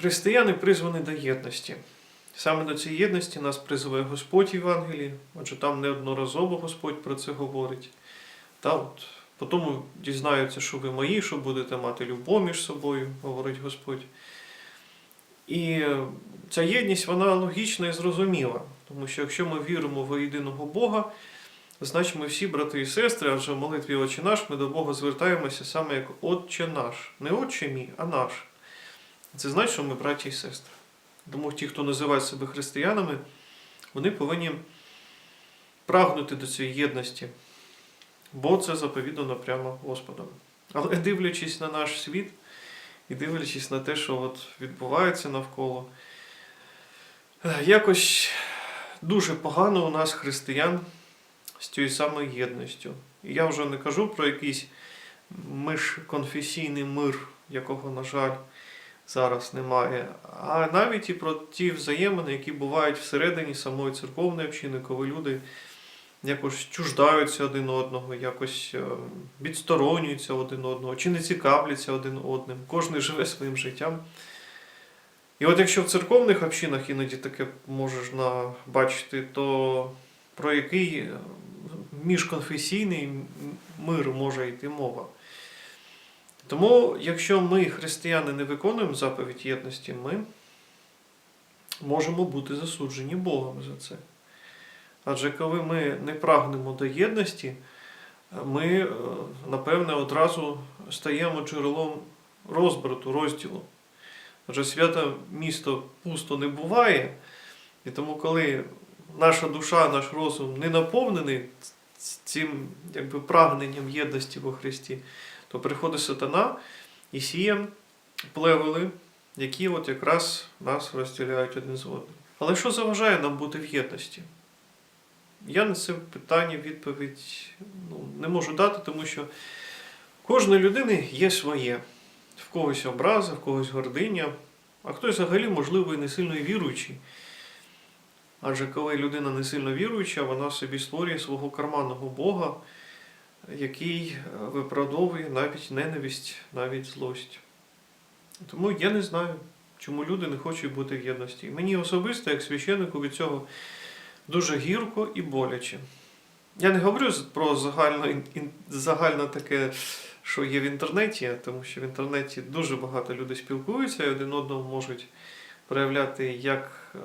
Християни призвані до єдності. Саме до цієї єдності нас призиває Господь в Євангелії, адже там неодноразово Господь про це говорить. Та от, Потім дізнаються, що ви мої, що будете мати любов між собою, говорить Господь. І е, ця єдність вона логічна і зрозуміла, тому що якщо ми віримо в єдиного Бога, значить ми всі брати і сестри, адже в молитві Отче наш ми до Бога звертаємося саме як Отче наш. Не Отче мій, а наш. Це значить, що ми браті і сестри. Тому ті, хто називає себе християнами, вони повинні прагнути до цієї єдності, бо це заповідано прямо Господом. Але дивлячись на наш світ і дивлячись на те, що от відбувається навколо, якось дуже погано у нас християн з цією самою єдністю. І я вже не кажу про якийсь міжконфесійний мир, якого, на жаль, зараз немає, а навіть і про ті взаємини, які бувають всередині самої церковної общини, коли люди якось чуждаються один одного, якось е, відсторонюються один одного, чи не цікавляться один одним. Кожен живе своїм життям. І от якщо в церковних общинах іноді таке можеш бачити, то про який е, міжконфесійний мир може йти мова? Тому, якщо ми, християни, не виконуємо заповідь єдності, ми можемо бути засуджені Богом за це. Адже коли ми не прагнемо до єдності, ми, е, напевне, одразу стаємо джерелом розбрату, розділу. Адже святе місто пусто не буває, і тому, коли наша душа, наш розум не наповнений цим якби, прагненням єдності во Христі, то приходить сатана і сіє плевели, які от якраз нас розділяють один з одним. Але що заважає нам бути в єдності? Я на це питання відповідь ну, не можу дати, тому що кожної людини є своє. В когось образа, в когось гординя, а хтось взагалі, можливо, і не сильно віруючий. Адже коли людина не сильно віруюча, вона собі створює свого карманного Бога, який е, виправдовує навіть ненависть, навіть злость. Тому я не знаю, чому люди не хочуть бути в єдності. Мені особисто, як священнику, від цього дуже гірко і боляче. Я не говорю про загально, ін- загально таке, що є в інтернеті, тому що в інтернеті дуже багато людей спілкуються і один одного можуть проявляти як, е,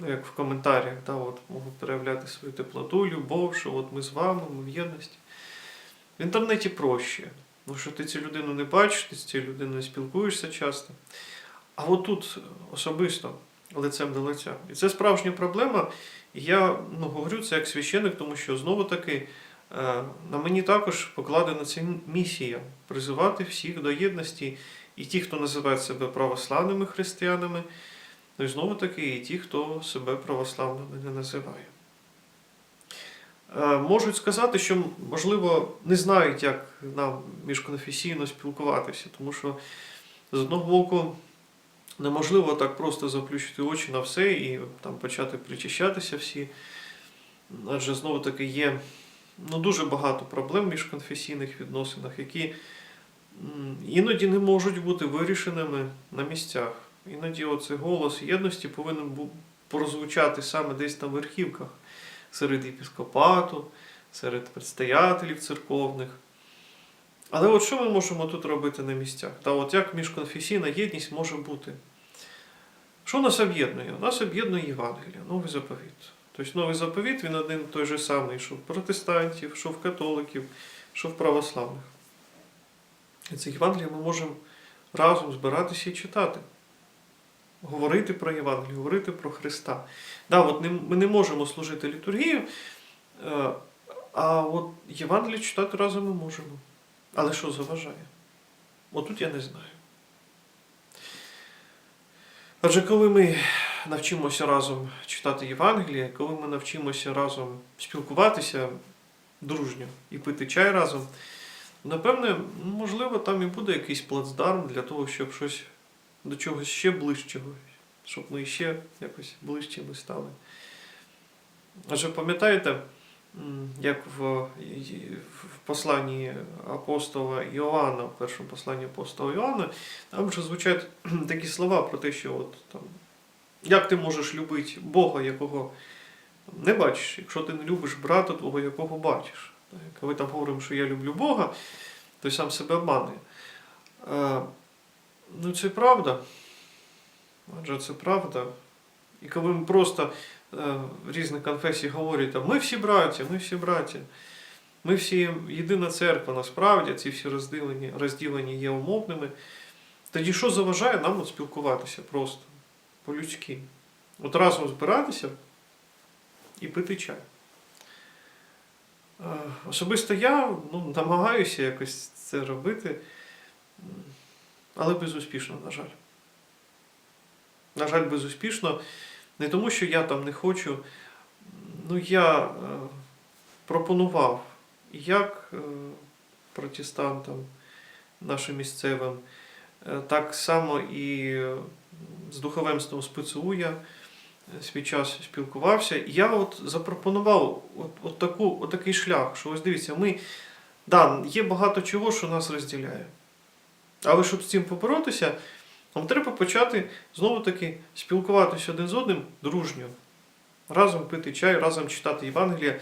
ну, як в коментарях, да, от, можуть проявляти свою теплоту, любов, що от ми з вами, ми в єдності. В інтернеті проще. Тому що ти цю людину не бачиш, ти з цією людиною спілкуєшся часто. А от тут особисто лицем до лиця. І це справжня проблема. І я ну, говорю це як священик, тому що знову таки е, на мені також покладена ця місія призивати всіх до єдності. І ті, хто називає себе православними християнами, ну і знову таки, і ті, хто себе православними не називає. Е, Можуть сказати, що, можливо, не знають, як нам міжконфесійно спілкуватися, тому що з одного боку неможливо так просто заплющити очі на все і там почати причащатися всі. Адже знову таки є ну, дуже багато проблем в міжконфесійних відносинах, які іноді не можуть бути вирішеними на місцях. Іноді оцей голос єдності повинен був прозвучати саме десь на верхівках серед єпіскопату, серед предстоятелів церковних. Але от що ми можемо тут робити на місцях? Та от як міжконфесійна єдність може бути? Що нас об'єднує? Нас об'єднує Євангелія, новий заповіт. Тобто новий заповіт він один той же самий, що в протестантів, що в католиків, що в православних. І це Євангеліє ми можемо разом збиратися і читати. Говорити про Євангелію, говорити про Христа. Да, от ми не можемо служити літургію, е, а от Євангеліє читати разом ми можемо. Але що заважає? Отут я не знаю. Адже коли ми навчимося разом читати Євангеліє, коли ми навчимося разом спілкуватися дружньо і пити чай разом, напевне, можливо, там і буде якийсь плацдарм для того, щоб щось до чогось ще ближчого, щоб ми ще якось ближчими стали. Адже пам'ятаєте, як в, в посланні апостола Іоанна, в першому посланні апостола Іоанна, там вже звучать такі слова про те, що от там, як ти можеш любити Бога, якого не бачиш, якщо ти не любиш брата твого, якого бачиш. Коли там говоримо, що я люблю Бога, то сам себе обманує. Ну, це правда. Адже це правда. І коли ми просто е, в різних конфесій говорять, ми всі браття, ми всі браття, ми всі єдина церква, насправді ці всі розділені, розділені є умовними, тоді що заважає нам от спілкуватися просто по-людськи? От разом збиратися і пити чай. Е, Особисто я ну, намагаюся якось це робити, але безуспішно, на жаль. На жаль, безуспішно. Не тому, що я там не хочу. Ну, я е, пропонував як е, протестантам нашим місцевим, е, так само і з духовенством з ПЦУ я свій час спілкувався. Я от запропонував от, от, таку, от такий шлях, що ось дивіться, ми, да, є багато чого, що нас розділяє. Але щоб з цим поборотися, нам треба почати знову таки спілкуватися один з одним дружньо. Разом пити чай, разом читати Євангелія.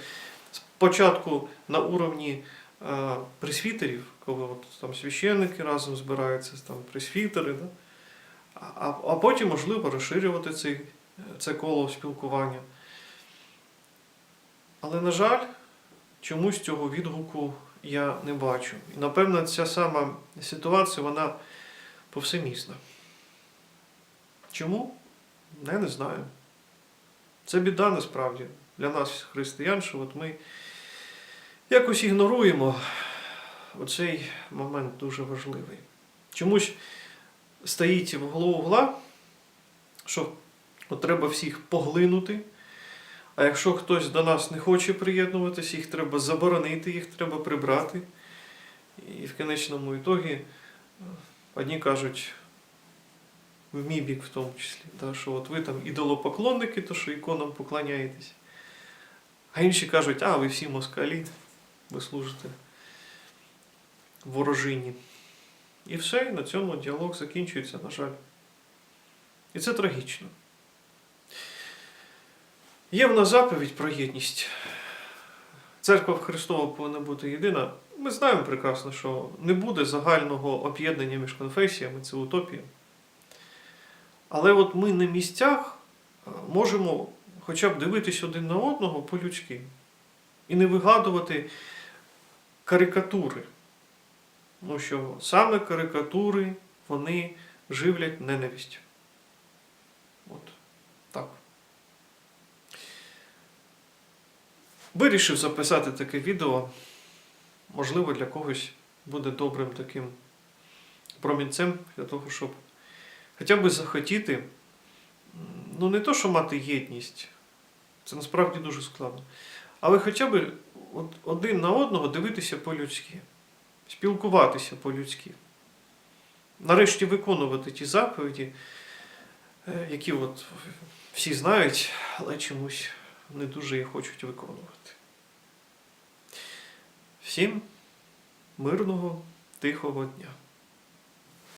Спочатку на уровні е, пресвітерів, коли от, там священники разом збираються, там пресвітери, да? а, а потім, можливо, розширювати цей, це коло спілкування. Але, на жаль, чомусь цього відгуку я не бачу. І, напевно, ця сама ситуація, вона повсемісна. Чому? Я не знаю. Це біда насправді для нас, християн, що от ми якось ігноруємо оцей момент дуже важливий. Чомусь стоїть в угла, що от треба всіх поглинути. А якщо хтось до нас не хоче приєднуватися, їх треба заборонити, їх треба прибрати. І в кінечному ітогі е, одні кажуть, в мій бік в тому числі, да, що от ви там ідолопоклонники, то що іконам поклоняєтесь. А інші кажуть, а ви всі москалі, ви служите ворожині. І все, і на цьому діалог закінчується, на жаль. І це трагічно. Є в нас заповідь про єдність. Церква Христова повинна бути єдина. Ми знаємо прекрасно, що не буде загального об'єднання між конфесіями, це утопія. Але от ми на місцях е, можемо хоча б дивитись один на одного по-людськи і не вигадувати карикатури. Тому що саме карикатури вони живлять ненависть. От так. Вирішив записати таке відео. Можливо, для когось буде добрим таким промінцем для того, щоб хоча б захотіти, ну не то, що мати єдність, це насправді дуже складно, але хоча б один на одного дивитися по-людськи, спілкуватися по-людськи. Нарешті виконувати ті заповіді, е, які от всі знають, але чомусь не дуже їх хочуть виконувати. Всім мирного, тихого дня.